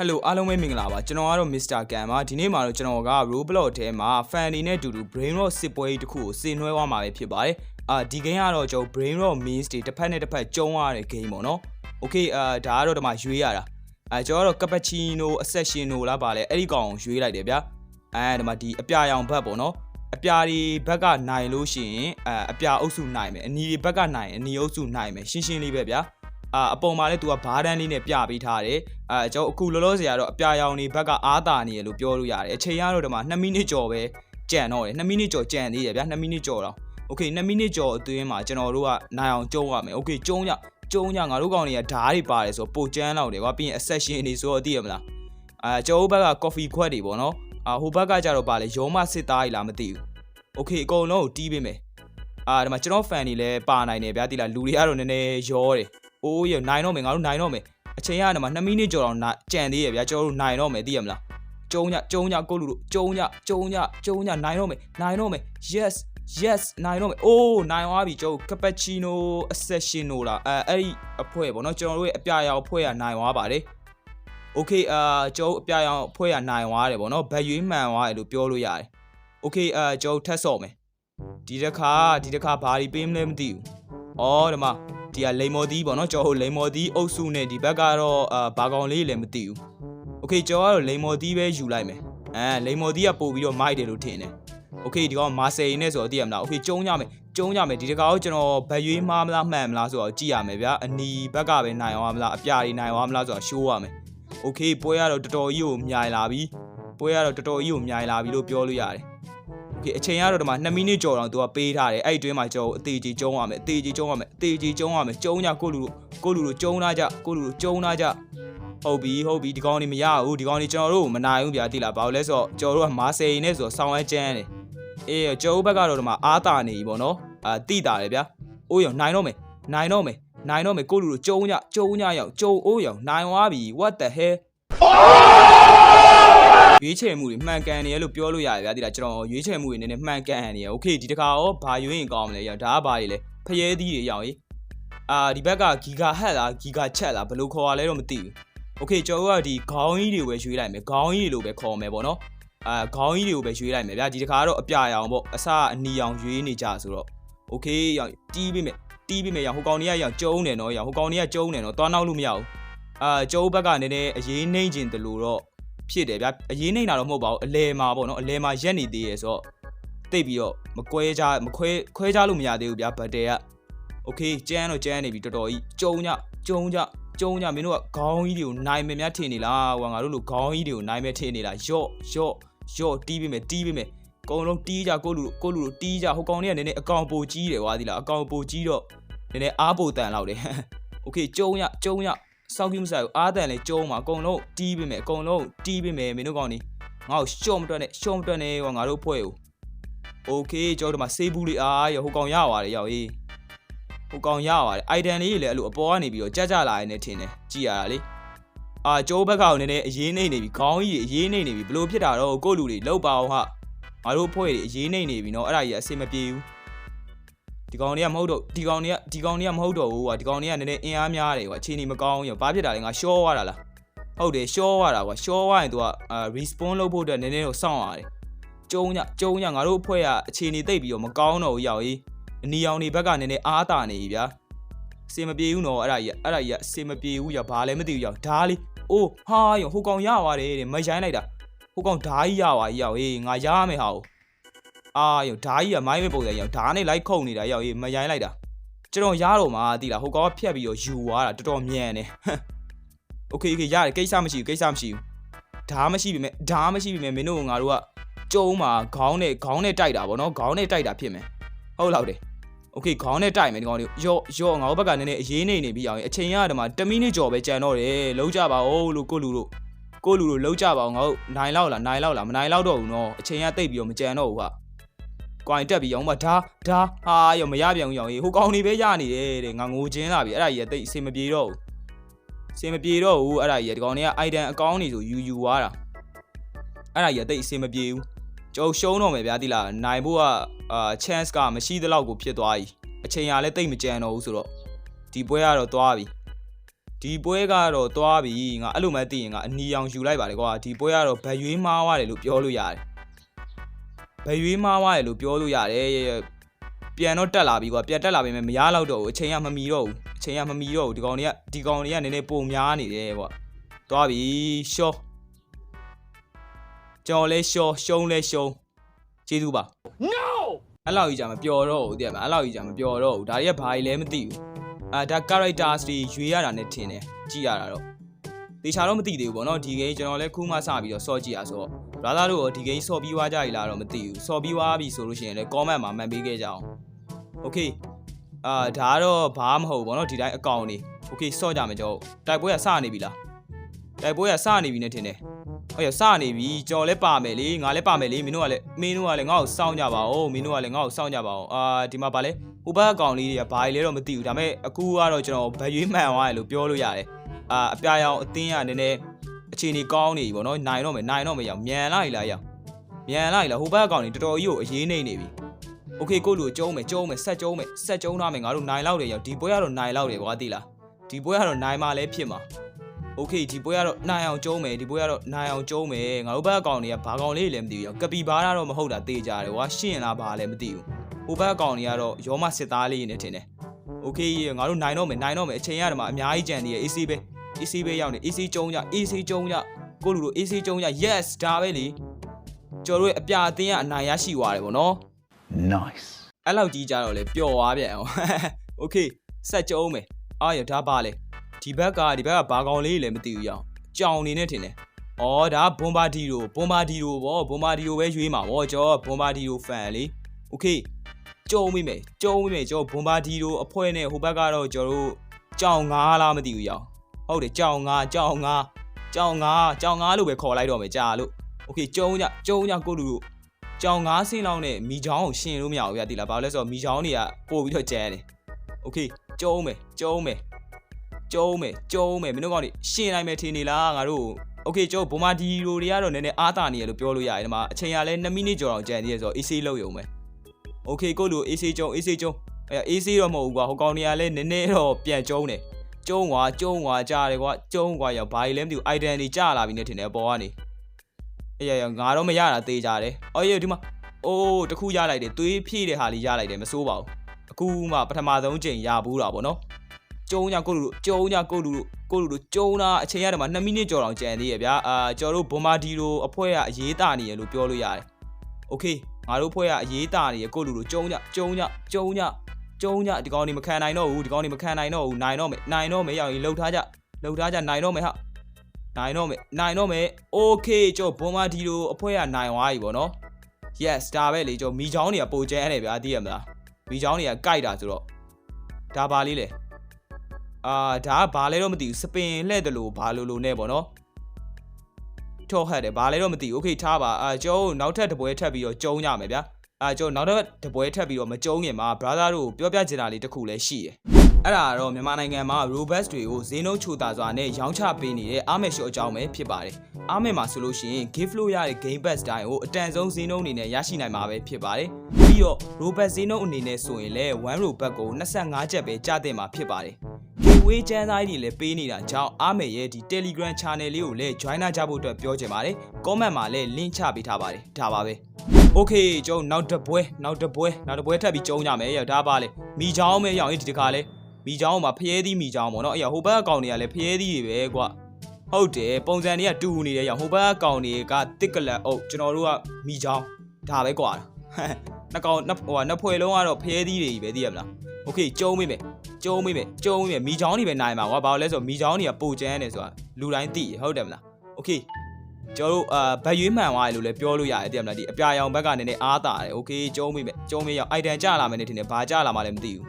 ဟယ်လိုအားလုံးပဲမင်္ဂလာပါကျွန်တော်ကတော့ Mr. Gan ပါဒီနေ့မှာတော့ကျွန်တော်က Roblox ထဲမှာ fan အနေနဲ့အတူတူ Brain Rot စစ်ပွဲကြီးတစ်ခုကိုဆင်နွှဲသွားမှာပဲဖြစ်ပါတယ်အာဒီ game ကတော့ကျွန်တော် Brain Rot means တွေတစ်ဖက်နဲ့တစ်ဖက်ကျုံးရတဲ့ game ပေါ့နော် Okay အာဒါကတော့ဒီမှာရွေးရတာအဲကျွန်တော်ကတော့ Cappuccino Accessiono လားပါလဲအဲ့ဒီကောင်ကိုရွေးလိုက်တယ်ဗျာအဲဒီမှာဒီအပြာရောင်ဘက်ပေါ့နော်အပြာဒီဘက်ကနိုင်လို့ရှိရင်အဲအပြာအုပ်စုနိုင်မယ်အနီဒီဘက်ကနိုင်အနီအုပ်စုနိုင်မယ်ရှင်းရှင်းလေးပဲဗျာ အာအပေါ်မှာလည်း तू ကဘားတန်းလေးနဲ့ပြပေးထားတယ်အဲကျွန်တော်အခုလောလောဆယ်ကတော့အပြာရောင်နေဘက်ကအားတာနေရလို့ပြောလို့ရတယ်အချိန်ကတော့ဒီမှာ2မိနစ်ကျော်ပဲကြံတော့တယ်2မိနစ်ကျော်ကြံသေးတယ်ဗျာ2မိနစ်ကျော်တော့ โอเค2မိနစ်ကျော်အတွင်းမှာကျွန်တော်တို့ကနိုင်အောင်ကျုံးရမယ်โอเคကျုံးကြကျုံးကြငါတို့ကောင်တွေကဓားတွေပါတယ်ဆိုတော့ပိုကျန်းတော့တယ်ကွာပြီးရင် accession တွေဆိုတော့သိရမလားအာကျွန်တော်တို့ဘက်က coffee ခွက်တွေပေါ့နော်အာဟိုဘက်ကကြတော့ပါလေရောမစစ်သားကြီးလားမသိဘူးโอเคအကုန်လုံးကိုတီးပေးမယ်အာဒီမှာကျွန်တော် fan တွေလည်းပါနိုင်တယ်ဗျာတိလားလူတွေကတော့နည်းနည်းရောတယ် အိုးရနိုင်တော့မယ်ငါတို့နိုင်တော့မယ်အချိန်ကဒီမှာ2မိနစ်ကျော်တော့ကြံသေးရဗျာကျွန်တော်တို့နိုင်တော့မယ်သိရမလားကျုံးကြကျုံးကြကိုလူတို့ကျုံးကြကျုံးကြကျုံးကြနိုင်တော့မယ်နိုင်တော့မယ် yes yes နိုင်တော့မယ်အိုးနိုင်သွားပြီကျွန်တော် cappuccino accessiono လားအဲအဲ့ဒီအဖွဲပေါ့နော်ကျွန်တော်တို့ရဲ့အပြာရောင်အဖွဲကနိုင်သွားပါတယ် okay အာကျွန်တော်အပြာရောင်အဖွဲကနိုင်သွားတယ်ပေါ့နော်ဘက်ရွေးမှန်သွားတယ်လို့ပြောလို့ရတယ် okay အာကျွန်တော်ထက်ဆော့မယ်ဒီတစ်ခါဒီတစ်ခါဘာဒီပေးမလဲမသိဘူးဩဒီမှာ ဒီကလိန်မော်သီးပေါ့နော်ကျွန်တော်လိန်မော်သီးအုပ်စုနဲ့ဒီဘက်ကတော့အာဘာကောင်လေးလည်းမသိဘူး okay ကျွန်တော်ကတော့လိန်မော်သီးပဲယူလိုက်မယ်အဲလိန်မော်သီးကပို့ပြီးတော့မိုက်တယ်လို့ထင်တယ် โอเคဒီကောင်မာဆေးနဲ့ဆိုတော့သိရမလားโอเคကျုံးကြမယ်ကျုံးကြမယ်ဒီတကောင်ကျွန်တော်ဘက်ရွေးမှားမလားမှန်မလားဆိုတော့ကြည့်ရမယ်ဗျာအနီဘက်ကပဲနိုင်အောင်မလားအပြာတွေနိုင်အောင်မလားဆိုတော့ရှိုးရမယ်โอเคပွဲရတော့တော်တော်ကြီးကိုမြိုင်လာပြီပွဲရတော့တော်တော်ကြီးကိုမြိုင်လာပြီလို့ပြောလို့ရတယ် โอเคအချိန်ကတော့ဒီမှာ2မိနစ်ကျော်တော့သူကပေးထားတယ်အဲ့ဒီတွင်းမှာကျွန်တော်အသေးကြီးကျုံးရမယ်အသေးကြီးကျုံးရမယ်အသေးကြီးကျုံးရမယ်ကျုံးကြကိုလူကိုလူတို့ကျုံးလာကြကိုလူတို့ကျုံးလာကြဟုတ်ပြီဟုတ်ပြီဒီကောင်နေမရဘူးဒီကောင်နေကျွန်တော်တို့မနိုင်ဘူးဗျာတိလားဘာလို့လဲဆိုတော့ကျွန်တော်တို့ကမာဆေးနဲ့ဆိုတော့ဆောင်းဝဲကျန်းတယ် အေးကျောဘက်ကတော့ဒီမှာအားတာနေပြီပေါ့နော်အာတိတာတယ်ဗျာအိုးရောင်နိုင်တော့မယ်နိုင်တော့မယ်နိုင်တော့မယ်ကိုလူတို့ကျုံညကျုံညရောက်ကျုံအိုးရောင်နိုင်သွားပြီ what the hell ရွေးချယ်မှုတွေမှန်ကန်နေရလို့ပြောလို့ရတယ်ဗျာဒီလားကျွန်တော်ရွေးချယ်မှုတွေနည်းနည်းမှန်ကန်နေရโอเคဒီတစ်ခါရောဘာရွေးရင်ကောင်းမလဲရောက်ဒါကဘာတွေလဲဖျဲသီးတွေရောက်ရေးအာဒီဘက်ကဂီဂါဟက်လားဂီဂါချက်လားဘယ်လိုခေါ်ရလဲတော့မသိဘူးโอเคကျွန်တော်တို့ကဒီခေါင်းကြီးတွေပဲရွေးလိုက်မယ်ခေါင်းကြီးတွေလို့ပဲခေါ်မယ်ပေါ့နော် အာခေါင်းကြီးတွေကိုပဲရွေးလိုက်မယ်ဗျာဒီတစ်ခါကတော့အပြာရောင်ပေါ့အစအနီရောင်ရွေးနေကြဆိုတော့โอเคရောင်တီးပေးမယ်တီးပေးမယ်ရောင်ဟိုကောင်ကြီးကရောင်ကျုံးတယ်နော်ရောင်ဟိုကောင်ကြီးကကျုံးတယ်နော်သွားနောက်လို့မရဘူးအာကျုံးဘက်ကနည်းနည်းအရေးနှိမ့်ကျင်တယ်လို့တော့ ဖြစ်တယ်ဗျာအရေးနှိမ့်တာတော့မဟုတ်ပါဘူးအလဲမှာပေါ့နော်အလဲမှာရက်နေသေးရယ်ဆိုတော့တိတ်ပြီးတော့မကွဲကြမခွဲခွဲကြလို့မရသေးဘူးဗျာဘတ်တယ်ကโอเคကျန်းတော့ကျန်းနေပြီတော်တော်ကြီးကျုံညကျုံညကျုံညမင်းတို့ကခေါင်းကြီးတွေကိုနိုင်မယ်များထင်နေလားဟိုငါတို့လိုခေါင်းကြီးတွေကိုနိုင်မယ်ထင်နေလားယော့ယော့ ရော့တီးပေးမယ်တီးပေးမယ်အကုန်လုံးတီးကြကိုလူကိုလူတီးကြဟိုကောင်တွေကနည်းနည်းအကောင်ပိုကြီးတယ်ကွာဒီလားအကောင်ပိုကြီးတော့နည်းနည်းအားပိုတန်လောက်တယ်โอเคကျုံရကျုံရ စောက်ကြီးမဆိုင်ဘူးအားတန်လေကျုံမှာအကုန်လုံးတီးပေးမယ်အကုန်လုံးတီးပေးမယ်မင်းတို့ကောင်နေငါ့ကိုရှော့မတွက်နဲ့ရှော့မတွက်နဲ့ကွာငါတို့ဖွဲ့ဦးโอเคကျွန်တော်တို့မှာစေးဘူးလေးအားရဟိုကောင်ရပါတယ်ရောက်ရေးဟိုကောင်ရပါတယ်အိုင်တန်လေးတွေလည်းအဲ့လိုအပေါ်ကနေပြီးတော့ကြကြလာရနေထင်တယ်ကြည်ရတာလေ အာကျိုးဘက်ကလည်းနည်းနည်းအရေးနှိမ့်နေပြီခေါင်းကြီးအရေးနှိမ့်နေပြီဘလို့ဖြစ်တာတော့ကိုယ့်လူတွေလောက်ပါအောင်ဟာငါတို့ဖွဲ့တွေအရေးနှိမ့်နေပြီเนาะအဲ့ဒါကြီးအဆင်မပြေဘူး ဒီကောင်တွေကမဟုတ်တော့ဒီကောင်တွေကဒီကောင်တွေကမဟုတ်တော့ဘူးကွာဒီကောင်တွေကနည်းနည်းအင်အားများတယ်ကွာအခြေအနေမကောင်းရောဘာဖြစ်တာလဲငါရှော့ရတာလားဟုတ်တယ်ရှော့ရတာကွာရှော့ရရင် तू ကအာ respawn လုပ်ဖို့အတွက်နည်းနည်းတော့စောင့်ရတယ်ကျုံညကျုံညငါတို့အဖွဲ့ကအခြေအနေတိတ်ပြီးတော့မကောင်းတော့ဘူးရောက်ရေးအနီရောင်တွေဘက်ကနည်းနည်းအားတာနေပြီဗျာအဆင်မပြေဘူးနော်အဲ့ဒါကြီးအဲ့ဒါကြီးအဆင်မပြေဘူးရောက်ဘာလဲမသိဘူးရောက်ဓားလေးအိုးဟာရောဟိုကောင်ရပါတယ်တဲ့မရိုင်းလိုက်တာဟိုကောင်ဓာကြီးရပါကြီးရောက်ဟေးငါရမယ်ဟာကို အာရောဓာကြီးကမိုင်းပဲပုံစံရောက်ဓာနဲ့လိုက်ခုန်နေတာရောက်ဟေးမရိုင်းလိုက်တာကျွန်တော်ရတော့မှာတိလားဟိုကောင်ကဖြတ်ပြီးတော့ယူသွားတာတော်တော်မြန်တယ်โอเคโอเคရတယ်ကိစ္စမရှိဘူးကိစ္စမရှိဘူးဓာမရှိပြီမဲ့ဓာမရှိပြီမဲ့မင်းတို့ငါတို့ကကျုံးမှာခေါင်းနဲ့ခေါင်းနဲ့တိုက်တာဗောနော်ခေါင်းနဲ့တိုက်တာဖြစ်မယ်ဟုတ်လောက်တယ်โอเคခေါင်းနဲ့တိုက်မယ်ဒီကောင်လေးရော့ရော့ငါတို့ဘက်ကနည်းနည်းအရေးနေနေပြီအောင်အချိန်ရတဲ့မှာ10မိနစ်ကျော်ပဲကြံတော့တယ်လုံးကြပါဦးလို့ကိုလူတို့ကိုလူတို့လုံးကြပါအောင်ငါတို့နိုင်လောက်လားနိုင်လောက်လားမနိုင်လောက်တော့ဘူးနော်အချိန်ရတိတ်ပြီးတော့မကြံတော့ဘူးဟာ ကွိုင်တက်ပြီးအောင်မဒါဒါဟာရောမရပြန်ဘူးရောင်ဟေးဟိုကောင်နေပဲရနေတယ်တဲ့ငါငိုချင်းလာပြီအဲ့ဒါကြီးကတိတ်အဆင်မပြေတော့ဘူးအဆင်မပြေတော့ဘူးအဲ့ဒါကြီးကဒီကောင်တွေက item အကောင်းနေဆိုယူယူသွားတာအဲ့ဒါကြီးကတိတ်အဆင်မပြေဘူးကျုပ်ရှုံးတော့မယ်ဗျာတိလားနိုင်ဖို့ကအာ chance ကမရှိသလောက်ကိုဖြစ်သွားပြီအချိန်ရလဲတိတ်မကြံတော့ဘူးဆိုတော့ဒီပွဲကတော့သွားပြီဒီပွဲကတော့သွားပြီငါအဲ့လိုမှသိရင်ငါအနီအောင်ယူလိုက်ပါတယ်ကွာဒီပွဲကတော့ဗရွေးမားသွားတယ်လို့ပြောလို့ရတယ် ဗရွေးမားသွားတယ်လို့ပြောလို့ရတယ်ပြန်တော့တက်လာပြီကွာပြန်တက်လာပြီမဲ့မရတော့တော့ဘူးအချိန်ကမမီတော့ဘူးအချိန်ကမမီတော့ဘူးဒီကောင်တွေကဒီကောင်တွေကနည်းနည်းပုံများနေတယ်ကွာသွားပြီရှော့ကြော်လဲရှော့ရှုံးလဲရှုံးကျေးဇူးပါ No! အဲ့လောက်ကြီးကြာမပျော်တော့ဘူးတည်ရမလားအဲ့လောက်ကြီးကြာမပျော်တော့ဘူးဒါတွေကဘာကြီးလဲမသိဘူးအာဒါ characters တွေရွေးရတာနဲ့ထင်တယ်ကြည့်ရတာတော့တေချာတော့မသိသေးဘူးပေါ့နော်ဒီ game ကျွန်တော်လည်းခုမှစပြီးတော့စော့ကြည့်ရဆိုတော့ brother တို့ရောဒီ game စော့ပြီးွားကြပြီလားတော့မသိဘူးစော့ပြီးွားပြီဆိုလို့ရှိရင်လည်း comment မှာမှန်ပေးခဲ့ကြအောင် okay အာဒါကတော့ဘာမှမဟုတ်ဘူးပေါ့နော်ဒီတိုင်းအကောင့်နေ okay စော့ကြမယ်ကျွန်တော်တိုက်ပွဲကစနေပြီလားတိုက်ပွဲကစနေပြီနဲ့ထင်တယ်ဟုတ်ရစနေပြီကြော်လဲပါမယ်လေငါလဲပါမယ်လေမင်းတို့ကလည်းမင်းတို့ကလည်းငါ့ကိုစောင့်ကြပါဦးမင်းတို့ကလည်းငါ့ကိုစောင့်ကြပါဦးအာဒီမှာဗာလဲဟိုဘက်အကောင်လေးတွေကဘာကြီးလဲတော့မသိဘူးဒါပေမဲ့အခုကတော့ကျွန်တော်ဗရွေးမှန်သွားတယ်လို့ပြောလို့ရတယ်အာအပြာရောင်အသင်းကနည်းနည်း အခြေအနေကောင်းနေပြီပေါ့နော်နိုင်တော့မယ်နိုင်တော့မယ်ရောက်မြန်လိုက်လားရောက်မြန်လိုက်လားဟိုဘက်အကောင်လေးတော်တော်ကြီးကိုအရေးနေနေပြီโอเคကိုလူကိုကျုံးမယ်ကျုံးမယ်ဆက်ကျုံးမယ်ဆက်ကျုံးထားမယ်ငါတို့နိုင်လောက်တယ်ရောက်ဒီပွဲကတော့နိုင်လောက်တယ်ကွာသိလားဒီပွဲကတော့နိုင်မှလည်းဖြစ်မှာโอเคဒီပွဲကတော့နိုင်အောင်ကျုံးမယ်ဒီပွဲကတော့နိုင်အောင်ကျုံးမယ်ငါတို့ဘက်အကောင်တွေကဘာကောင်လေးလည်းမသိဘူးရောက်ကပီဘားတော့မဟုတ်တာတေးကြတယ်ကွာရှင်းလားဘာလည်းမသိဘူးဟိုဘက်အကောင်တွေကတော့ရောမစစ်သားလေးနေထင်တယ်โอเคငါတို့နိုင်တော့မယ်နိုင်တော့မယ်အချိန်ရတယ်မှာအများကြီးကြံသေးရဲ့ AC ပဲ AC ပဲရောက်နေ AC ကျုံးကြ AC ကျုံးကြကိုလူတို့ AC ကျုံးကြ yes ဒါပဲလေကျွန်တော်တို့အပြာအသင်းကအနိုင်ရရှိသွားတယ်ဗောနော် nice အဲ့လောက်ကြီးကြတော့လေပျော်သွားပြန်အောင် okay ဆက်ကျုံးမယ်အာရဒါပါလေဒီဘက်ကဒီဘက်ကဘာကောင်လေးလည်းမသိဘူးရအောင်ကြောင်နေနဲ့ထင်တယ်အော်ဒါဘွန်ဘာဒီရိုဘွန်ဘာဒီရိုဗောဘွန်ဘာဒီရိုပဲရွေးမှာဗောကျွန်တော်ဘွန်ဘာဒီရိုဖန်လေ okay ကြုံမိမယ်ကြုံမိမယ်ကျွန်တော်ဘွန်ဘာဒီရိုအဖွဲနဲ့ဟိုဘက်ကတော့ကျွန်တော်တို့ကြောင်ငါးလားမသိဘူးရအောင် ဟုတ်တယ်ကြောင်ငါးကြောင်ငါးကြောင်ငါးကြောင်ငါးလို့ပဲခေါ်လိုက်တော့မယ်ကြာလို့โอเคကြုံကြကြုံကြကိုလူတို့ ကြောင်ငါးဆင်းလောက်နဲ့မိချောင်းကိုရှင်လို့မရဘူးဗျာတိလားဘာလို့လဲဆိုတော့မိချောင်းတွေကပို့ပြီးတော့ကျန်းတယ်โอเคကျုံးမယ်ကျုံးမယ်ကျုံးမယ်ကျုံးမယ်မင်းတို့ကောင်တွေရှင်နိုင်မယ်ထင်နေလားငါတို့โอเคကျုံးဘုံမာဒီရိုတွေကတော့နည်းနည်းအားတာနေရလို့ပြောလို့ရတယ်ဒီမှာအချိန်ကလည်း2မိနစ်ကျော်အောင်ကျန်သေးရဆိုတော့ AC လောက်ရုံပဲโอเคကိုလူ AC ကျုံး AC ကျုံးအဲ AC တော့မဟုတ်ဘူးကွာဟိုကောင်တွေကလည်းနည်းနည်းတော့ပြန်ကျုံးတယ် ကျုံးကွာကျုံးကွာကြားတယ်ကွာကျုံးကွာရောက်ဘာကြီးလဲမသိဘူး item တွေကြားလာပြီနဲ့ထင်တယ်အပေါ်ကနေအေးရရငါတော့မရတာသေးကြတယ်အော်ရဒီမှာ အိုးတခုရလိုက်တယ်သွေးဖြည့်တဲ့ဟာလေးရလိုက်တယ်မစိုးပါဘူးအခုမှပထမဆုံးချိန်ရဘူးတာပေါ့နော်ကျုံညာကိုလူတို့ကျုံညာကိုလူတို့ကိုလူတို့ကျုံတာအချိန်ရတယ်မှာ2မိနစ်ကျော်တောင်ကြံသေးရဲ့ဗျာအာကျော်တို့ဘွန်မာဒီလိုအဖွဲကအရေးတာနေရလို့ပြောလို့ရတယ်โอเคငါတို့ဖွဲကအရေးတာနေရကိုလူတို့ကျုံညာကျုံညာကျုံညာ ကျုံညာဒီကောင်နေမခံနိုင်တော့ဘူးဒီကောင်နေမခံနိုင်တော့ဘူးနိုင်တော့မယ်နိုင်တော့မယ်ရောက်ရင်လှုပ်ထားကြလှုပ်ထားကြနိုင်တော့မယ်ဟာနိုင်တော့မယ်နိုင်တော့မယ်โอเคကျော်ဘွန်မာဒီလိုအဖွဲကနိုင်သွားပြီပေါ့နော် yes ဒါပဲလေကျွန်တော်မိချောင်းတွေကပိုကျဲနေဗျာသိရမလားမိချောင်းတွေကကြိုက်တာဆိုတော့ဒါပါလေးလေအာဒါကဘာလဲတော့မသိဘူးစပင်လှဲ့တယ်လို့ဘာလို့လို့နဲ့ပေါ့နော်ထော့ဟတ်တယ်ဘာလဲတော့မသိဘူးโอเคထားပါအာကျွန်တော်နောက်ထပ်တပွဲထပ်ပြီးတော့ကျုံးကြမယ်ဗျာ အာကျွန်တော်နောက်ထပ်တပွဲထပ်ပြီးတော့မကျုံးခင်မှာ brother တို့ကိုပြောပြချင်တာလေးတစ်ခုလည်းရှိတယ်အဲ့ဒါကတော့မြန်မာနိုင်ငံမှာ robust တွေကိုဈေးနှုန်းချိုတာစွာနဲ့ရောင်းချပေးနေတဲ့အားမယ်ရှော့အကြောင်းပဲဖြစ်ပါတယ်အားမယ်မှာဆိုလို့ရှိရင် gift လို့ရတဲ့ game pass တိုင်းကိုအတန်ဆုံးဈေးနှုန်းအနေနဲ့ရရှိနိုင်မှာပဲဖြစ်ပါတယ်ပြီးတော့ robust ဈေးနှုန်းအနေနဲ့ဆိုရင်လည်း1 robust ကို25ကျပ်ပဲကျသင့်မှာဖြစ်ပါတယ် gateway ကျန်းသားတွေလည်းပေးနေတာကြောင့်အားမယ်ရဲ့ဒီ Telegram channel လေးကိုလည်း join ကြဖို့အတွက်ပြောချင်ပါတယ် comment မှာလည်း link ချပေးထားပါတယ်ဒါပါပဲ Okay ကျွန်တော်နောက်တစ်ပွဲနောက်တစ်ပွဲနောက်တစ်ပွဲထပ်ပြီးကျုံးကြမယ်ရဒါပါလေမိချောင်းမဲရောင်ရေးဒီတခါလဲမိချောင်းမှာဖျဲသီးမိချောင်းပေါ့နော်အဲ့ရဟိုဘက်အကောင်တွေကလည်းဖျဲသီးတွေပဲကွာဟုတ်တယ်ပုံစံတွေကတူနေတယ်ရောင်ဟိုဘက်အကောင်တွေကတစ်ကလတ်အုပ်ကျွန်တော်တို့ကမိချောင်းဒါပဲကွာ နှစ်ကောင်နှစ်ဟိုနှစ်ဖွဲလုံးကတော့ဖျဲသီးတွေကြီးပဲသိရမလား Okay ကျုံးမိမယ်ကျုံးမိမယ်ကျုံးမိမယ်မိချောင်းတွေပဲနိုင်မှာကွာဘာလို့လဲဆိုတော့မိချောင်းတွေကပိုကျန်းနေဆိုတာလူတိုင်းသိရဟုတ်တယ်မလား Okay ကျွန်တော်တို့အာဗတ်ရွေးမှန်သွားတယ်လို့လည်းပြောလို့ရတယ်သိရမလားဒီအပြာရောင်ဘက်ကနည်းနည်းအားတာတယ်โอเคကျုံးမိမယ်ကျုံးမိရောက်အိုက်တန်ကြလာမယ်နေထင်တယ်ဘာကြလာမှလည်းမသိဘူး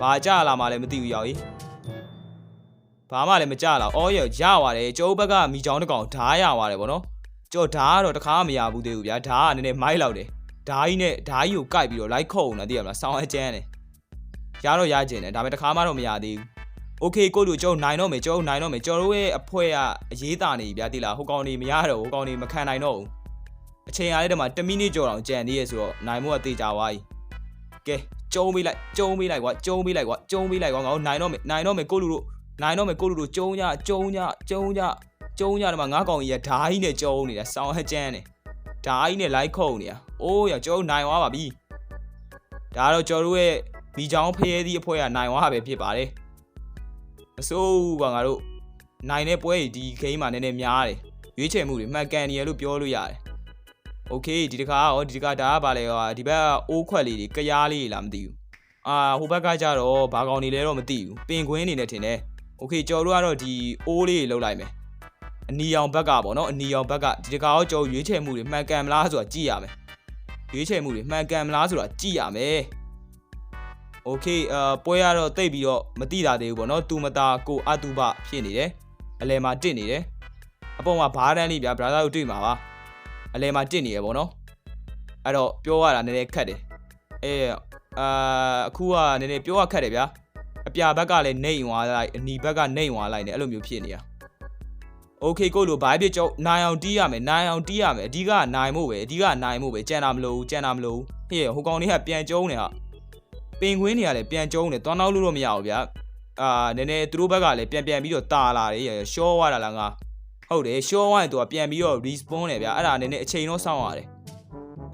ဘာကြလာမှလည်းမသိဘူးရောက်ကြီးဘာမှလည်းမကြလာအော်ရရပါတယ်ကျုံးဘက်ကမိချောင်းတစ်ကောင်ဓားရပါတယ်ဗောနော်ကျော်ဓားကတော့တခါမှမရဘူးသေးဘူးဗျာဓားကနည်းနည်းမိုက်လောက်တယ် ဓားကြီးနဲ့ဓားကြီးကိုကိုက်ပြီးတော့လိုက်ခုတ်နေတာသိရမလားဆောင်းအကျန်းတယ်ရတော့ရကျင်တယ်ဒါပေမဲ့တခါမှတော့မရသေးဘူး โอเคကိုလူကျုံနိုင်တော့မယ်ကျုံနိုင်တော့မယ်ကျော်တို့ရဲ့အဖွဲကအရေးတာနေပြီဗျာတိလားဟိုကောင်နေမရတော့ဟိုကောင်နေမခံနိုင်တော့ဘူးအချိန်အားလေးတည်းမှာ1မိနစ်ကျော်တောင်ကြံသေးရဲ့ဆိုတော့နိုင်မို့ကတေချာသွားပြီကဲကျုံပေးလိုက်ကျုံပေးလိုက်ကွာကျုံပေးလိုက်ကွာကျုံပေးလိုက်ကွာငါတို့နိုင်တော့မယ်နိုင်တော့မယ်ကိုလူတို့ နိုင်တော့မယ်ကိုလူတို့ကျုံညကျုံညကျုံညကျုံညတော့မှငါကောင်ကြီးကဓာကြီးနဲ့ကျုံနေတာစောင်းဟကျန်း နေဓာကြီးနဲ့လိုက်ခုံနေတာအိုးရကျုံနိုင်သွားပါပြီဒါတော့ကျော်တို့ရဲ့မိချောင်းဖရဲသည့်အဖွဲ့ကနိုင်သွားပဲဖြစ်ပါတယ်မစိုးဘူးပါငါတို့နိုင်တဲ့ပွဲကြီးဒီဂိမ်းမှာနည်းနည်းများတယ်ရွေးချယ်မှုတွေမှန်ကန်နေရလို့ပြောလို့ရတယ်โอเคဒီတခါရောဒီတခါဒါကပါလေဟောဒီဘက်ကအိုးခွက်လေးတွေကရားလေးတွေလားမသိဘူးအာဟိုဘက်ကကြတော့ဘာကောင်နေလဲတော့မသိဘူးပင်ကွင်းနေနဲ့ထင်တယ် โอเคကျော်တို့ကတော့ဒီအိုးလေးတွေလောက်လိုက်မယ် အနီရောင်ဘက်ကပေါ့နော်အနီရောင်ဘက်ကဒီတကာရောကျော်ရွေးချယ်မှုတွေမှန်ကန်မလားဆိုတာကြည့်ရမယ်ရွေးချယ်မှုတွေမှန်ကန်မလားဆိုတာကြည့်ရမယ်โอเคအာပွဲရတော့တိတ်ပြီးတော့မတိတာသေးဘူးပေါ့နော်တူမတာကိုအတုပဖြစ်နေတယ်အလဲမှာတစ်နေတယ်အပေါ်မှာဘားတန်းလေးဗျာဘရာသာတို့တွေ့မှာပါအလဲမှာတစ်နေရပေါ့နော်အဲ့တော့ပြောရတာနည်းနည်းခက်တယ်အဲအာအခုကနည်းနည်းပြောရခက်တယ်ဗျာ အပြာဘက်ကလည်းနှိမ့်သွားလိုက်အနီဘက်ကနှိမ့်သွားလိုက်နေအဲ့လိုမျိုးဖြစ်နေတာ โอเคကိုလိုဘာဖြစ်ကြောက်နိုင်အောင်တီးရမယ်နိုင်အောင်တီးရမယ်အဓိကနိုင်မို့ပဲအဓိကနိုင်မို့ပဲကြံတာမလို့ကြံတာမလို့ဟေ့ဟိုကောင်လေးကပြန်ကျုံးနေဟာပင်ကွင်းတွေကလည်းပြန်ကျုံးနေတွန်းနောက်လို့တော့မရဘူးဗျာအာနည်းနည်းသူတို့ဘက်ကလည်းပြန်ပြန်ပြီးတော့တာလာတယ်ရှော့သွားတာလားငါဟုတ်တယ်ရှော့သွားရင်သူကပြန်ပြီးတော့ respawn တယ်ဗျာအဲ့ဒါနည်းနည်းအချိန်တော့စောင့်ရတယ်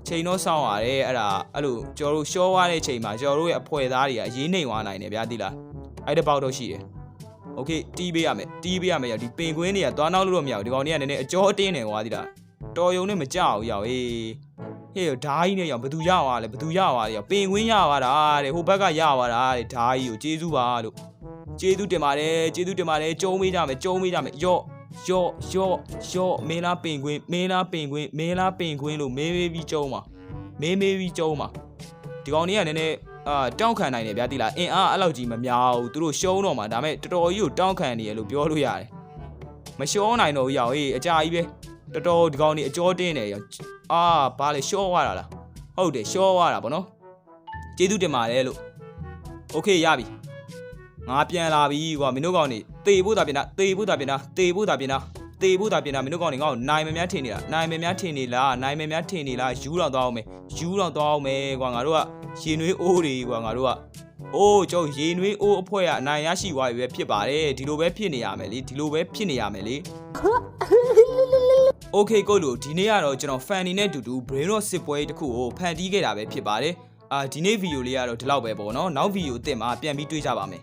အချိန်တော့စောင့်ရတယ်အဲ့ဒါအဲ့လိုကျွန်တော်တို့ရှော့သွားတဲ့အချိန်မှာကျွန်တော်တို့ရဲ့အဖွဲသားတွေကအရေးနှိမ်သွားနိုင်တယ်ဗျာတိလား အဲ့တစ်ပေါက်တော့ရှိတယ်။ Okay တီးပေးရမယ်။တီးပေးရမယ်ရောဒီပင်ကွင်းတွေကသွားနောက်လို့တော့မရဘူး။ဒီကောင်တွေကနည်းနည်းအကျော်အတင်းနေကွာဒီလား။တော်ယုံနဲ့မကြောက်ဘူးရောဟေး။ဟေးဓာကြီးနဲ့ရောဘသူရသွားလဲဘသူရသွားလဲရောပင်ကွင်းရသွားတာတဲ့ဟိုဘက်ကရသွားတာတဲ့ဓာကြီးကိုကျေးဇူးပါလို့ကျေးဇူးတင်ပါတယ်ကျေးဇူးတင်ပါတယ်ကျုံးမေးကြမယ်ကျုံးမေးကြမယ်ယော့ယော့ယော့ယော့မင်းလားပင်ကွင်းမင်းလားပင်ကွင်းမင်းလားပင်ကွင်းလို့မေးမေးပြီးကျုံးပါမေးမေးပြီးကျုံးပါဒီကောင်တွေကနည်းနည်း အာတောင်းခံနိုင်တယ်ဗျာတိလားအင်အားအဲ့လောက်ကြီးမများဘူးသူတို့ရှုံးတော့မှာဒါပေမဲ့တော်တော်ကြီးကိုတောင်းခံနေရလို့ပြောလို့ရတယ်မရှုံးနိုင်တော့ဘူးရောက်ဟေးအကြာကြီးပဲတော်တော်ဒီကောင်นี่အကျော်တင်းနေရောက်အာဘာလဲရှော့သွားတာလားဟုတ်တယ်ရှော့သွားတာဗောနော်ကျေးဇူးတင်ပါတယ်လို့โอเคရပြီငါပြန်လာပြီကွာမင်းတို့ကောင်นี่တေဖို့တာပြင်တာတေဖို့တာပြင်တာတေဖို့တာပြင်တာတေဖို့တာပြင်တာမင်းတို့ကောင်นี่ငါ့ကိုနိုင်မများထင်နေတာနိုင်မများထင်နေလားနိုင်မများထင်နေလားယူတော့သွားအောင်မယ်ယူတော့သွားအောင်မယ်ကွာငါတို့က ရေနွေးအိုးတွေကွာငါတို့ကအိုးကျုပ်ရေနွေးအိုးအဖွဲကအနိုင်ရရှိသွားပြီပဲဖြစ်ပါတယ်ဒီလိုပဲဖြစ်နေရမယ်လေဒီလိုပဲဖြစ်နေရမယ်လေโอเคကိုလူဒီနေ့ကတော့ကျွန်တော် fan နေနဲ့အတူတူ brain rot စစ်ပွဲတစ်ခုကိုဖန်တီးခဲ့တာပဲဖြစ်ပါတယ်အာဒီနေ့ဗီဒီယိုလေးကတော့ဒီလောက်ပဲပေါ့နော်နောက်ဗီဒီယိုအသစ်မှာပြန်ပြီးတွေ့ကြပါမယ်